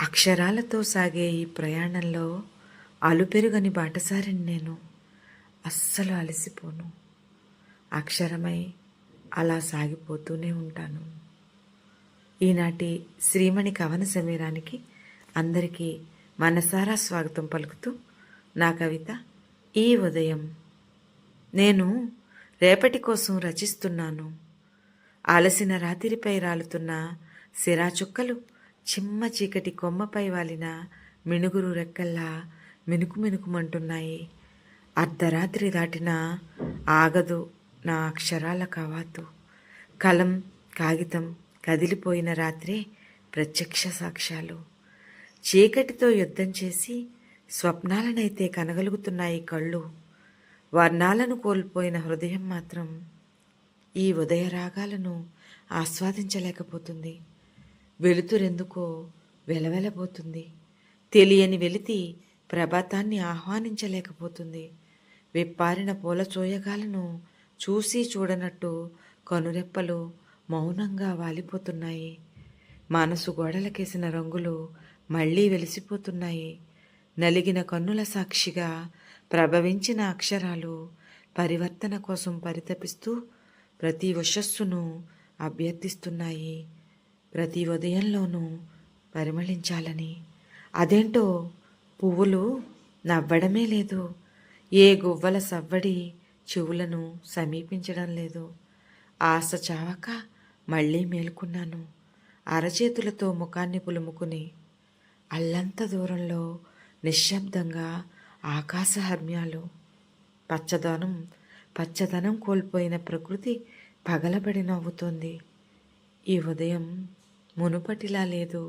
అక్షరాలతో సాగే ఈ ప్రయాణంలో అలుపెరుగని బాటసారిని నేను అస్సలు అలసిపోను. అక్షరమై అలా సాగిపోతూనే ఉంటాను. ఈనాటి శ్రీమణి కవన సమీరానికి అందరికీ మనసారా స్వాగతం పలుకుతూ నా కవిత ఈ ఉదయం. నేను రేపటి కోసం రచిస్తున్నాను. అలసిన రాత్రిపై రాలుతున్న సిరా చుక్కలు చిమ్మ చీకటి కొమ్మపై వాలిన మినుగురు రెక్కల్లా మెనుకు మెనుకుమంటున్నాయి. అర్ధరాత్రి దాటినా ఆగదు నా అక్షరాల కవాతు. కలం కాగితం కదిలిపోయిన రాత్రే ప్రత్యక్ష సాక్ష్యాలు. చీకటితో యుద్ధం చేసి స్వప్నాలనైతే కనగలుగుతున్నాయి కళ్ళు. వర్ణాలను కోల్పోయిన హృదయం మాత్రం ఈ ఉదయ రాగాలను ఆస్వాదించలేకపోతుంది. వెలుతురెందుకో వెలవెలబోతుంది. తెలియని వెలితి ప్రభాతాన్ని ఆహ్వానించలేకపోతుంది. విప్పారిన పూల చోయగాలను చూసి చూడనట్టు కనురెప్పలు మౌనంగా వాలిపోతున్నాయి. మనసు గోడలకేసిన రంగులు మళ్ళీ వెలిసిపోతున్నాయి. నలిగిన కన్నుల సాక్షిగా ప్రభవించిన అక్షరాలు పరివర్తన కోసం పరితపిస్తూ ప్రతి వశస్సును అభ్యర్థిస్తున్నాయి. ప్రతి ఉదయంలోనూ పరిమళించాలని. అదేంటో పువ్వులు నవ్వడమే లేదు. ఏ గువ్వల సవ్వడి చెవులను సమీపించడం లేదు. ఆశ చావక మళ్ళీ మేలుకున్నాను. అరచేతులతో ముఖాన్ని పులుముకుని అల్లంత దూరంలో నిశ్శబ్దంగా ఆకాశహర్మ్యాలు పచ్చదనం పచ్చదనం కోల్పోయిన ప్రకృతి పగలబడి నవ్వుతోంది. ఈ ఉదయం మునుపటిలా లేదు.